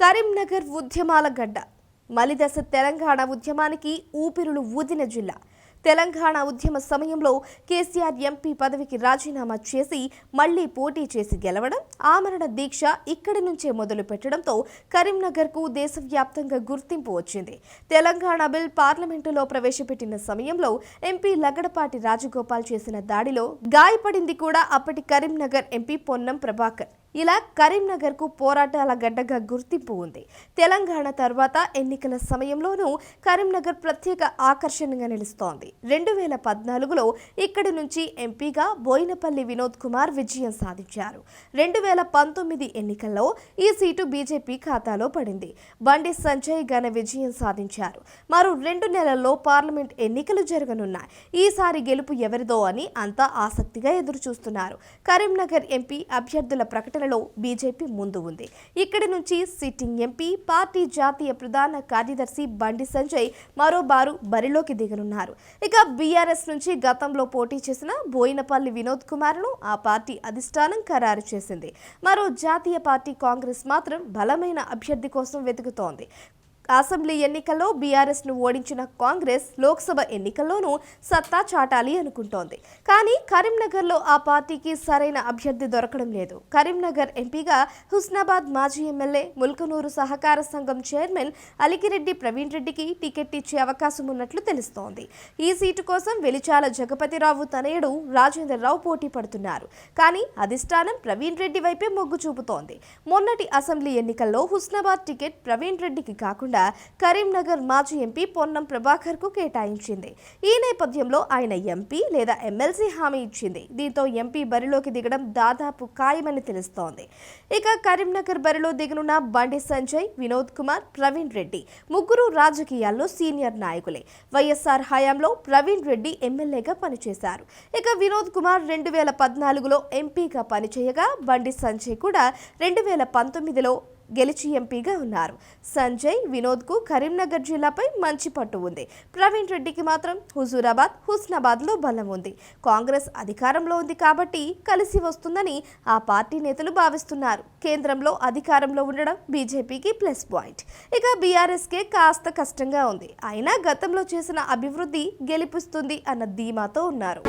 కరీంనగర్ ఉద్యమాల గడ్డ. మలిదశ తెలంగాణ ఉద్యమానికి ఊపిరులు ఊదిన జిల్లా. తెలంగాణ ఉద్యమ సమయంలో కేసీఆర్ ఎంపీ పదవికి రాజీనామా చేసి మళ్ళీ పోటీ చేసి గెలవడం ఆమరణ దీక్ష ఇక్కడి నుంచే మొదలు పెట్టడంతో కరీంనగర్కు దేశవ్యాప్తంగా గుర్తింపు వచ్చింది. తెలంగాణ బిల్ పార్లమెంటులో ప్రవేశపెట్టిన సమయంలో ఎంపీ లగడపాటి రాజగోపాల్ చేసిన దాడిలో గాయపడింది కూడా అప్పటి కరీంనగర్ ఎంపీ పొన్నం ప్రభాకర్. ఇలా కరీంనగర్కు పోరాటాల గడ్డగా గుర్తింపు ఉంది. తెలంగాణ తర్వాత ఎన్నికల సమయంలోనూ కరీంనగర్ ప్రత్యేక ఆకర్షణగా నిలుస్తోంది. రెండు వేల పద్నాలుగులో ఇక్కడి నుంచి ఎంపీగా బోయినపల్లి వినోద్ కుమార్ విజయం సాధించారు. రెండు వేల పంతొమ్మిది ఎన్నికల్లో ఈ సీటు బీజేపీ ఖాతాలో పడింది. బండి సంజయ్ ఘన విజయం సాధించారు. మరో రెండు నెలల్లో పార్లమెంట్ ఎన్నికలు జరగనున్నాయి. ఈసారి గెలుపు ఎవరిదో అని అంతా ఆసక్తిగా ఎదురుచూస్తున్నారు. కరీంనగర్ ఎంపీ అభ్యర్థుల ప్రకటన ఎన్నికలలో బీజేపీ ముందు ఉంది. ఇక్కడి నుంచి సిట్టింగ్ ఎంపీ పార్టీ జాతీయ ప్రధాన కార్యదర్శి బండి సంజయ్ మరోబారు బరిలోకి దిగనున్నారు. ఇక బీఆర్ఎస్ నుంచి గతంలో పోటీ చేసిన బోయినపల్లి వినోద్ కుమార్ను ఆ పార్టీ అధిష్టానం ఖరారు చేసింది. మరో జాతీయ పార్టీ కాంగ్రెస్ మాత్రం బలమైన అభ్యర్థి కోసం వెతుకుతోంది. అసెంబ్లీ ఎన్నికల్లో బీఆర్ఎస్ను ఓడించిన కాంగ్రెస్ లోక్సభ ఎన్నికల్లోనూ సత్తా చాటాలి అనుకుంటోంది. కానీ కరీంనగర్లో ఆ పార్టీకి సరైన అభ్యర్థి దొరకడం లేదు. కరీంనగర్ ఎంపీగా హుస్నాబాద్ మాజీ ఎమ్మెల్యే ముల్కనూరు సహకార సంఘం చైర్మన్ అలికిరెడ్డి ప్రవీణ్ రెడ్డికి టికెట్ ఇచ్చే అవకాశం ఉన్నట్లు తెలుస్తోంది. ఈ సీటు కోసం వెలిచాల జగపతిరావు తనయుడు రాజేంద్రరావు పోటీ పడుతున్నారు. కానీ అధిష్టానం ప్రవీణ్ రెడ్డి వైపే మొగ్గు చూపుతోంది. మొన్నటి అసెంబ్లీ ఎన్నికల్లో హుస్నాబాద్ టికెట్ ప్రవీణ్ రెడ్డికి కాకుండా కరీంనగర్ మాజీ ఎంపీ పొన్నం ప్రభాకర్కు కేటాయించింది. ఈ నేపథ్యంలో ఆయన ఎంపీ లేదా ఎమ్మెల్సీ హామీ ఇచ్చింది. దీంతో ఎంపీ బరిలోకి దిగడం దాదాపు ఖాయమని తెలుస్తోంది. ఇక కరీంనగర్ బరిలో దిగనున్న బండి సంజయ్ వినోద్ కుమార్ ప్రవీణ్ రెడ్డి ముగ్గురు రాజకీయాల్లో సీనియర్ నాయకులే. వైఎస్ఆర్ హయాంలో ప్రవీణ్ రెడ్డి ఎమ్మెల్యేగా పనిచేశారు. ఇక వినోద్ కుమార్ రెండు వేల పద్నాలుగులో ఎంపీగా పనిచేయగా బండి సంజయ్ కూడా రెండు వేల పంతొమ్మిదిలో గెలిచి ఎంపీగా ఉన్నారు. సంజయ్ వినోద్కు కరీంనగర్ జిల్లాపై మంచి పట్టు ఉంది. ప్రవీణ్ రెడ్డికి మాత్రం హుజూరాబాద్ హుస్నాబాద్లో బలం ఉంది. కాంగ్రెస్ అధికారంలో ఉంది కాబట్టి కలిసి వస్తుందని ఆ పార్టీ నేతలు భావిస్తున్నారు. కేంద్రంలో అధికారంలో ఉండడం బీజేపీకి ప్లస్ పాయింట్. ఇక బీఆర్ఎస్కే కాస్త కష్టంగా ఉంది. అయినా గతంలో చేసిన అభివృద్ధి గెలిపిస్తుంది అన్న ధీమాతో ఉన్నారు.